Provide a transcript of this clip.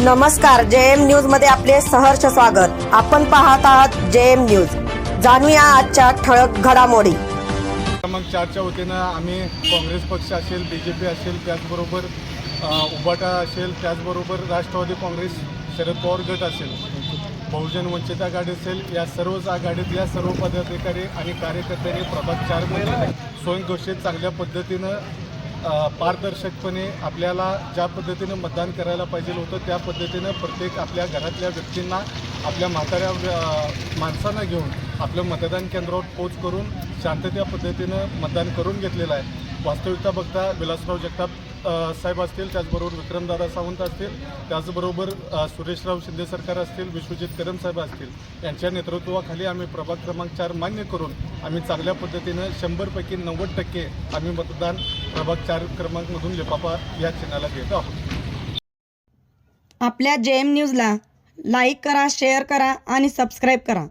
नमस्कार जे एम न्यूजमध्ये आपले सहर्ष स्वागत. आपण पाहत आहात जे एम न्यूज. जाणूया आजच्या ठळक घडामोडी. क्रमांक चारच्या वतीनं आम्ही काँग्रेस पक्ष असेल बी जे पी असेल त्याचबरोबर उबाटा असेल त्याचबरोबर राष्ट्रवादी काँग्रेस शरद पवार गट असेल. बहुजन वंचित आघाडी असेल या सर्वच आघाडीत या सर्व पदाधिकारी आणि कार्यकर्त्यांनी प्रभाग चारमध्ये स्वयंघोषित चांगल्या पद्धतीनं पारदर्शकपणे आपल्याला ज्या पद्धतीनं मतदान करायला पाहिजे होतं त्या पद्धतीनं प्रत्येक आपल्या घरातल्या व्यक्तींना आपल्या म्हाताऱ्या माणसांना घेऊन आपलं मतदान केंद्रावर पोच करून शांतत्या पद्धतीनं मतदान करून घेतलेलं आहे. वास्तविकता बघता विलासराव जगताप साहेब असतील त्याचबरोबर विक्रमदादा सावंत असतील त्याचबरोबर सुरेशराव शिंदे सरकार असतील विश्वजित कदम साहेब असतील यांच्या नेतृत्वाखाली आम्ही प्रभाग क्रमांक चार मान्य करून आम्ही चांगल्या पद्धतीनं शंभरपैकी नव्वद टक्के आम्ही मतदान प्रभाग चार क्रमांकमधून लिफाफा या चिन्हाला देत आहोत. आपल्या जे एम न्यूजला लाईक करा शेअर करा आणि सबस्क्राईब करा.